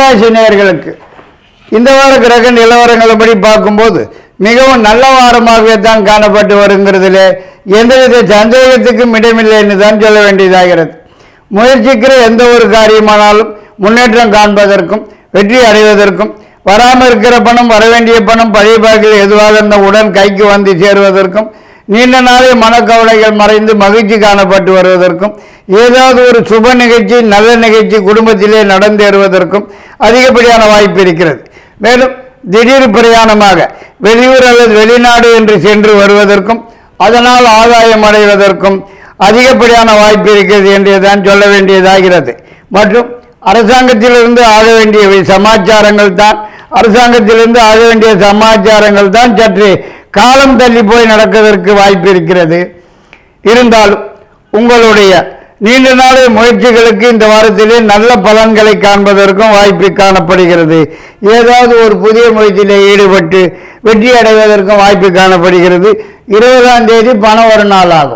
கும்பராசி நேயர்களுக்கு இந்த வார கிரக நிலவரங்களபடி பார்க்கும்போது மிகவும் நல்ல வாரமாகவே தான் காணப்பட்டு வருங்கிறதுல எந்தவித சந்தேகத்துக்கும் இடமில்லைன்னு தான் சொல்ல வேண்டியதாகிறது. முயற்சிக்கிற எந்த ஒரு காரியமானாலும் முன்னேற்றம் காண்பதற்கும் வெற்றி அடைவதற்கும் வராமல் இருக்கிற பணம் வர வேண்டிய பணம் பழைய பாக்கில் எதுவாக இருந்த உடன் கைக்கு வந்து சேருவதற்கும் நீண்ட நாளே மனக்கவலைகள் மறைந்து மகிழ்ச்சி காணப்பட்டு வருவதற்கும் ஏதாவது ஒரு சுப நிகழ்ச்சி நல்ல நிகழ்ச்சி குடும்பத்திலே நடந்தேறுவதற்கும் அதிகப்படியான வாய்ப்பு இருக்கிறது. மேலும் திடீர் பிரயாணமாக வெளியூர் அல்லது வெளிநாடு என்று சென்று வருவதற்கும் அதனால் ஆதாயம் அடைவதற்கும் அதிகப்படியான வாய்ப்பு இருக்கிறது என்று தான் சொல்ல வேண்டியதாகிறது. மற்றும் அரசாங்கத்திலிருந்து ஆக வேண்டிய சமாச்சாரங்கள் தான் அரசாங்கத்திலிருந்து ஆக வேண்டிய சமாச்சாரங்கள் தான் சற்று காலம் தள்ளி போய் நடக்கிறதற்கு வாய்ப்பு இருக்கிறது. இருந்தாலும் உங்களுடைய நீண்ட நாள் முயற்சிகளுக்கு இந்த வாரத்திலே நல்ல பலன்களை காண்பதற்கும் வாய்ப்பு காணப்படுகிறது. ஏதாவது ஒரு புதிய முயற்சியில் ஈடுபட்டு வெற்றி அடைவதற்கும் வாய்ப்பு காணப்படுகிறது. இருபதாம் தேதி பணம் ஒரு நாள் ஆகும்.